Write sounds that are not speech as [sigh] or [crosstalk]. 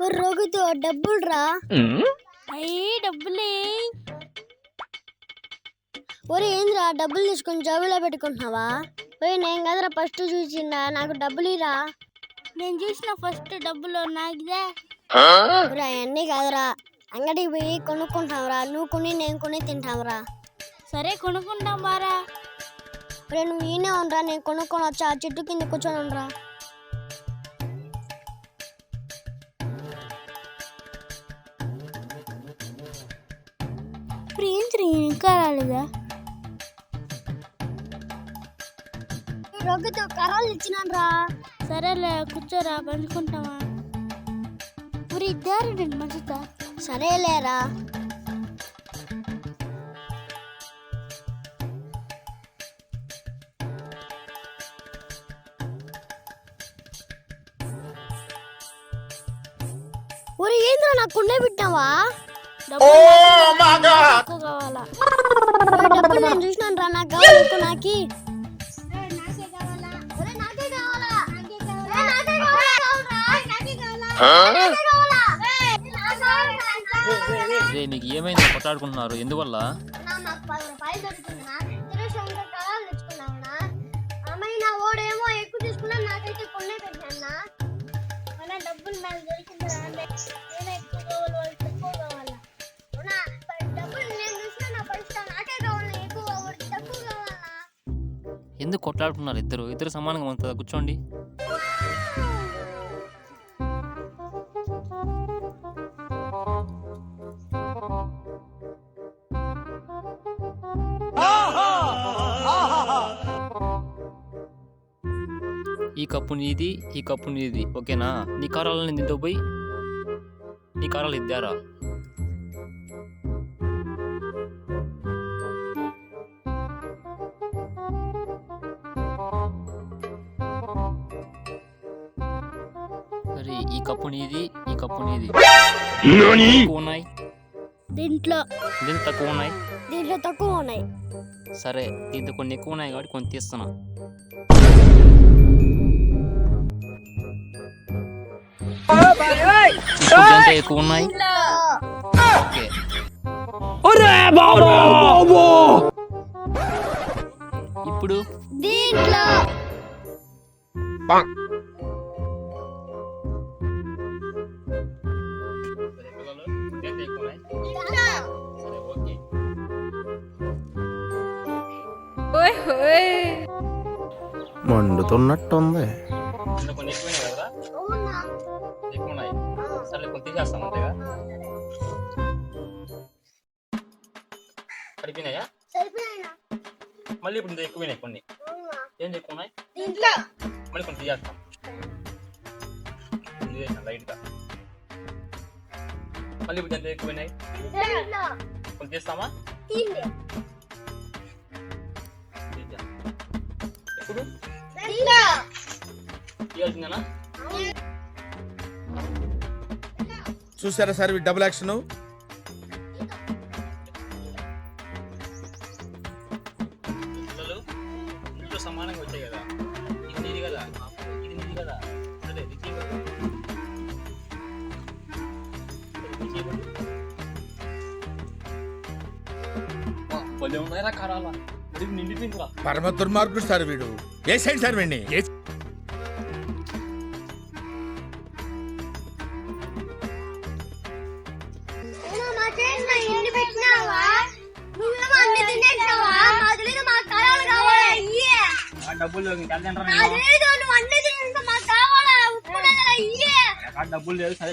ఓ రోగుతో డబ్బులు రా అయ్యి డబ్బులే. ఒరే ఏంద్రా డబ్బులు తీసుకొని జేబులో పెట్టుకుంటున్నావా? ఒరే నేను కదరా ఫస్ట్ చూసిందా? నాకు డబ్బులు ఇరా నేను చూసిన ఫస్ట్ డబ్బులు నాకుదే. ఒరే అవన్నీ కాదురా. అంగడికి పోయి కొనుక్కుంటావురా. నువ్వు కొని నేను కొని తింటావురా. సరే కొనుక్కుంటాం బారా. ఒరే నువ్వు ఈయనే ఉండరా. నేను కొనుక్కొని వచ్చా. ఆ చెట్టు కింద కూర్చొని ఉండరా ఇప్పుడు ఏం తిరిగి ఇంకా రాలేదా రోగుతో కర్రలు ఇచ్చినాను రా సరేలే కూర్చోరా పంచుకుంటామా మరి ఇద్దరు మంచిదా సరేలేరా ఒరే ఏంద్రా నాకు కుండే పెట్టినావా డబ్బులు ఎక్కువ కావాలా ఒరే [laughs] డబ్బులు నేను చూసినాను రా నాకు? కావాలి రే ఏమైంది? కొట్లాడుకుంటున్నారు. ఎందువల్ల? ఓడేమో ఎక్కువ తీసుకున్నా నాకైతే కొన్నే ఎందుకు కొట్లాడుకున్నారు ఇద్దరు? ఇద్దరు సమానంగా ఉంటుందా? కూర్చోండి. ఈ కప్పు నీది ఈ కప్పు నీది ఓకేనా? నీ కారాలని తింటూ పోయి నీ కారాలు ఇద్దారా? సరే ఈ కప్పు నీది ఈ కప్పు నీది. ఎక్కువ ఉన్నాయి? దీంట్లో. దీని తక్కువ ఉన్నాయి? దీంట్లో తక్కువ ఉన్నాయి. సరే దీంతో కొన్ని ఎక్కువ ఉన్నాయి కాబట్టి కొన్ని తీస్తున్నా. ఎక్కువ ఉన్నాయి? ఇప్పుడు? దీంట్లో. అంతేగా. సరిపోయినాయా? సరిపోయినా మళ్ళీ ఇప్పుడు ఇంత ఎక్కువైనాయి కొన్ని? ఏం ఎక్కువ ఉన్నాయి? దీంట్లో? మళ్ళీ కొన్ని తీసేస్తాం. తీసేసాం లైట్గా. మళ్ళీ ఇప్పుడు ఎంత ఎక్కువైనాయి? కొన్ని తీస్తామా? ఇప్పుడు? చూసారా సార్ డబుల్ యాక్షన్? సమానంగా వచ్చాయి కదా. ఇది కదా. ఇది కదా. ఇది నిండిపోయిందిరా పరమ దుర్మార్గుడు సార్ వీడు. ఏ సైడ్ సార్ వీడిని? డబ్బులు లేదు సరే.